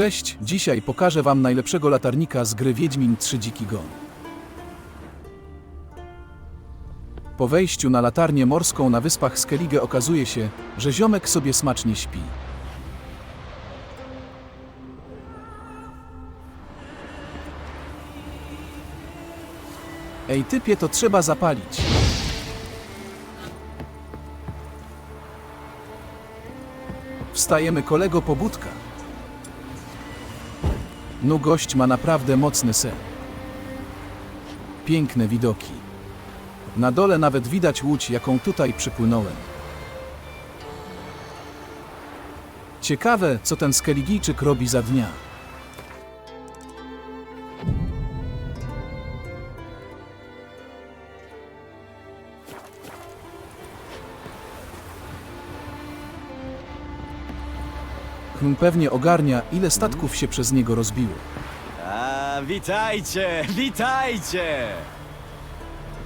Cześć, dzisiaj pokażę wam najlepszego latarnika z gry Wiedźmin 3 Dziki Gon. Po wejściu na latarnię morską na wyspach Skellige okazuje się, że ziomek sobie smacznie śpi. Ej typie, to trzeba zapalić. Wstajemy kolego pobudka. No gość ma naprawdę mocny sen. Piękne widoki. Na dole nawet widać łódź, jaką tutaj przypłynąłem. Ciekawe, co ten Skeligijczyk robi za dnia. Pewnie ogarnia, ile statków się przez niego rozbiło. A, witajcie, witajcie!